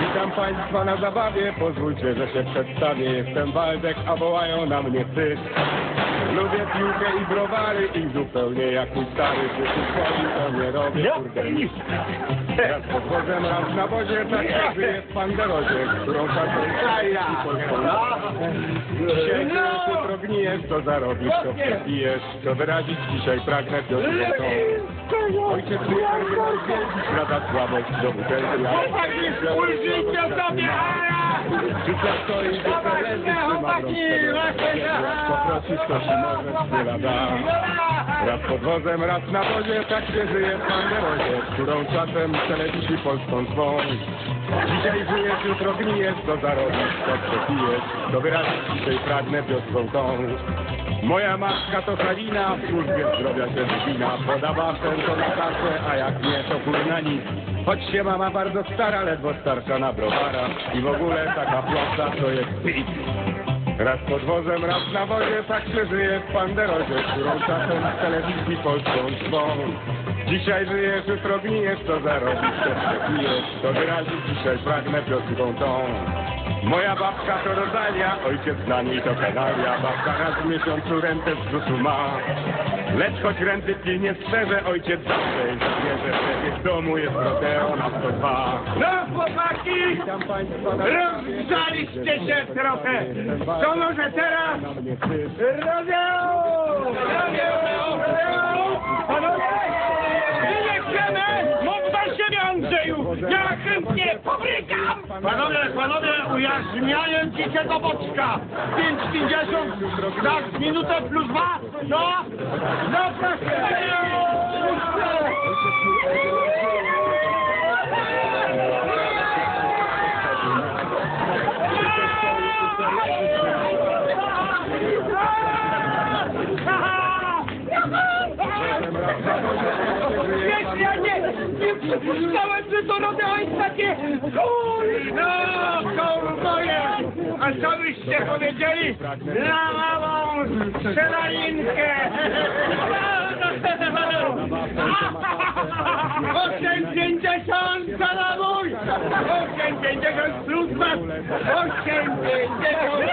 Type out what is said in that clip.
Witam Państwa na zabawie, pozwólcie, że się przedstawię. Jestem Waldek, a wołają na mnie ty. Lubię piłkę i browary i zupełnie jak mój stary Życiu swoim to nie robię, kurde nic. Raz pod wozem, raz na wozie, tak jak żyję w Panderozie, którą czasem i polską. Dzisiaj żyjesz, jutro gnijesz, to zarobisz, to przepijesz, to wyrazić dzisiaj pragnę wiosną. Ojciec mój wielki, strada słabość do butelki, a Ulżycie sobie! Życia stoi, że leży, trzyma poprosisz, to ci może chwila da. Raz pod wozem, raz na wozie, tak się żyje w Panderozie, którą czasem telewizji polską zwą. Dzisiaj żyjesz, jutro gnijesz, to zarobisz, to przepijesz, to wyrazić dzisiaj pragnę wioską tą. Moja matka to Halina, w służbie zdrowia się zgina, podawa to na kasę, a jak nie, to kurna nic. Choć się mama bardzo stara, ledwo starsza na browara i w ogóle taka płaca to jest pit. Raz pod wozem, raz na wozie, tak się żyje w Panderozie, którą czasem w telewizji polską swą. Dzisiaj żyjesz, jutro gnijesz, to zarobisz, to przepijesz, to wyrazić dzisiaj pragnę pioską tą. Moja babka to Rosalia, ojciec na niej to pedalia, babka raz w miesiącu rentę z ZUS-u ma. Lecz choć renty pilnie strzeże, ojciec zawsze jest zwierzę, przecież w domu jest rodeo na 102. No chłopaki! Rozgrzaliście się trochę! To może teraz rodeo! Panowie! Nie chcemy! Pobrykam! Panowie, panowie, ci się do boczka! 5,50 dasz minutę plus dwa? No! No proszę! Ja nie, nie przypuszczałem, że to rodeo jest takie... No, kołboje! A co byście powiedzieli? Na małą strzelaninkę! Osiem pięćdziesiąt za nabój! Osiem pięćdziesiąt plus was! Osiem pięćdziesiąt!